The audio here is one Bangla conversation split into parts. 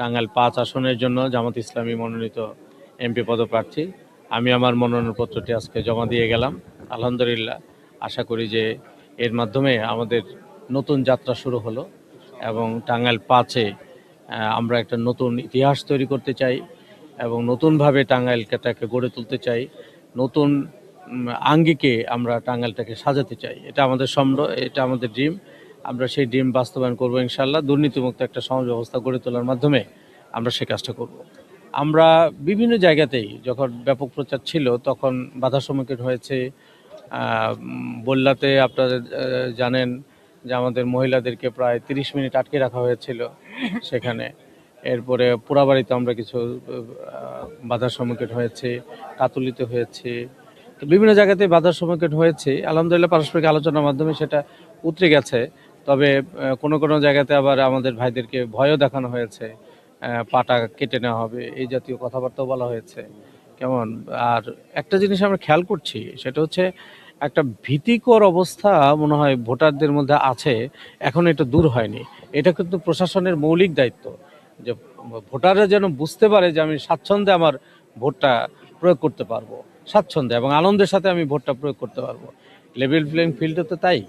টাঙ্গাইল পাঁচ আসনের জন্য জামাত ইসলামী মনোনীত এমপি পদপ্রার্থী। আমি আমার মনোনয়নপত্রটি আজকে জমা দিয়ে গেলাম। আলহামদুলিল্লাহ, আশা করি যে এর মাধ্যমে আমাদের নতুন যাত্রা শুরু হলো এবং টাঙ্গাইল পাঁচে আমরা একটা নতুন ইতিহাস তৈরি করতে চাই এবং নতুনভাবে টাঙ্গাইলটাকে গড়ে তুলতে চাই। নতুন আঙ্গিকে আমরা টাঙ্গাইলটাকে সাজাতে চাই। এটা আমাদের সম্র, এটা আমাদের ড্রিম আমরা সেই ডিম বাস্তবায়ন করব ইনশাল্লাহ দুর্নীতিমুক্ত একটা সমাজ ব্যবস্থা গড়ে তোলার মাধ্যমে আমরা সে কাজটা করব। আমরা বিভিন্ন জায়গাতেই যখন ব্যাপক প্রচার ছিল, তখন বাধার সম্মুখীন হয়েছে। বল্লাতে আপনারা জানেন যে আমাদের মহিলাদেরকে প্রায় তিরিশ মিনিট আটকে রাখা হয়েছিল সেখানে। এরপরে পোড়াবাড়িতে আমরা কিছু বাধার সম্মুখীন হয়েছে, কাতুলিতে হয়েছে। বিভিন্ন জায়গাতে বাধার সম্মুখীন হয়েছে। আলহামদুলিল্লাহ, পারস্পরিক আলোচনার মাধ্যমে সেটা উতরে গেছে। তবে কোনো কোনো জায়গাতে আবার আমাদের ভাইদেরকে ভয়ও দেখানো হয়েছে পাটা কেটে নেওয়া হবে, এই জাতীয় কথাবার্তাও বলা হয়েছে। কেমন? আর একটা জিনিস আমরা খেয়াল করছি, সেটা হচ্ছে একটা ভীতিকর অবস্থা মনে হয় ভোটারদের মধ্যে আছে, এখন এটা দূর হয়নি। এটা কিন্তু প্রশাসনের মৌলিক দায়িত্ব, যে ভোটাররা যেন বুঝতে পারে যে আমি স্বাচ্ছন্দ্যে আমার ভোটটা প্রয়োগ করতে পারব, স্বাচ্ছন্দ্যে এবং আনন্দের সাথে আমি ভোটটা প্রয়োগ করতে পারব। লেভেল প্লেইং ফিল্ডে তো তাই।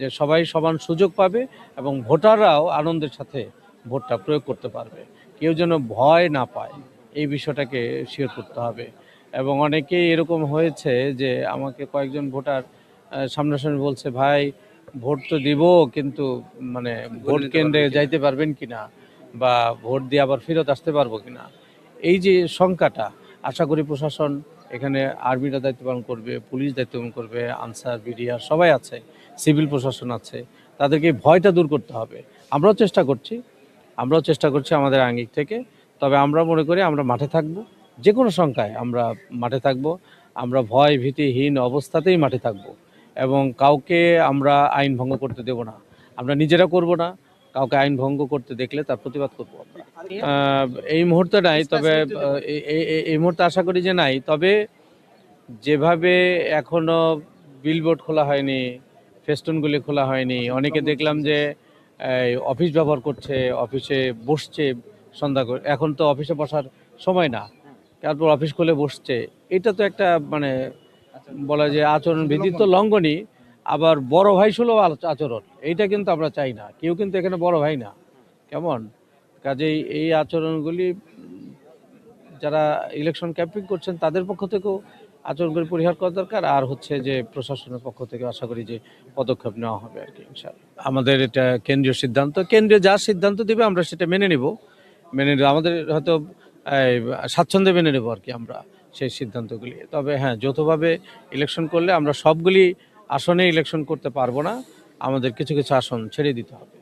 যে সবাই সমান সুযোগ পাবে এবং ভোটাররাও আনন্দের সাথে ভোটটা প্রয়োগ করতে পারবে। কেউ যেন ভয় না পায় এই বিষয়টাকে শিওর করতে হবে। এবং অনেকেই এরকম হয়েছে যে আমাকে কয়েকজন ভোটার সামনাসামনি বলছে ভাই ভোট তো দিব কিন্তু মানে ভোট কেন্দ্রে যাইতে পারবেন কিনা? বা ভোট দিয়ে আবার ফেরত আসতে পারব কিনা? এই যে শঙ্কাটা আশা করি প্রশাসন এখানে আর্মিরা দায়িত্ব পালন করবে পুলিশ দায়িত্ব পালন করবে আনসার বিডিআর সবাই আছে। সিভিল প্রশাসন আছে, তাদেরকে ভয়টা দূর করতে হবে। আমরাও চেষ্টা করছি, আমরাও চেষ্টা করছি আমাদের আঙ্গিক থেকে, তবে আমরা মনে করি আমরা মাঠে থাকব যে কোনো সংখ্যায় আমরা মাঠে থাকব, আমরা ভয় ভীতিহীন অবস্থাতেই মাঠে থাকব, এবং কাউকে আমরা আইন ভঙ্গ করতে দেব না, আমরা নিজেরা করব না, কাউকে আইন ভঙ্গ করতে দেখলে তার প্রতিবাদ করব আমরা। এই মুহূর্তে নাই, তবে এই- মুহূর্তে আশা করি যে নাই, তবে যেভাবে এখনও বিলবোর্ড খোলা হয়নি ফেস্টুনগুলি খোলা হয়নি। অনেকে দেখলাম যে অফিস ব্যবহার করছে, অফিসে বসছে সন্ধ্যা করে। এখন তো অফিসে বসার সময় না। তারপর অফিস খুলে বসছে। এটা তো একটা মানে বলা যে আচরণ বিধি তো লঙ্ঘনই। আবার বড় ভাই সুলভ আচরণ। এইটা কিন্তু আমরা চাই না। কেউ কিন্তু এখানে বড় ভাই না। কেমন? কাজেই এই আচরণগুলি যারা ইলেকশন ক্যাম্পিং করছেন, তাদের পক্ষ থেকেও আচরণগুলি পরিহার করা দরকার আর হচ্ছে যে প্রশাসনের পক্ষ থেকে আশা করি যে পদক্ষেপ নেওয়া হবে আর কি আমাদের এটা কেন্দ্রীয় সিদ্ধান্ত। কেন্দ্রীয় যা সিদ্ধান্ত দেবে আমরা সেটা মেনে নিব। মেনে আমাদের হয়তো স্বাচ্ছন্দ্যে মেনে নেব আর কি আমরা সেই সিদ্ধান্তগুলি। তবে হ্যাঁ যৌথভাবে ইলেকশন করলে আমরা সবগুলি আসনে ইলেকশন করতে পারব না। আমাদের কিছু কিছু আসন ছেড়ে দিতে হবে।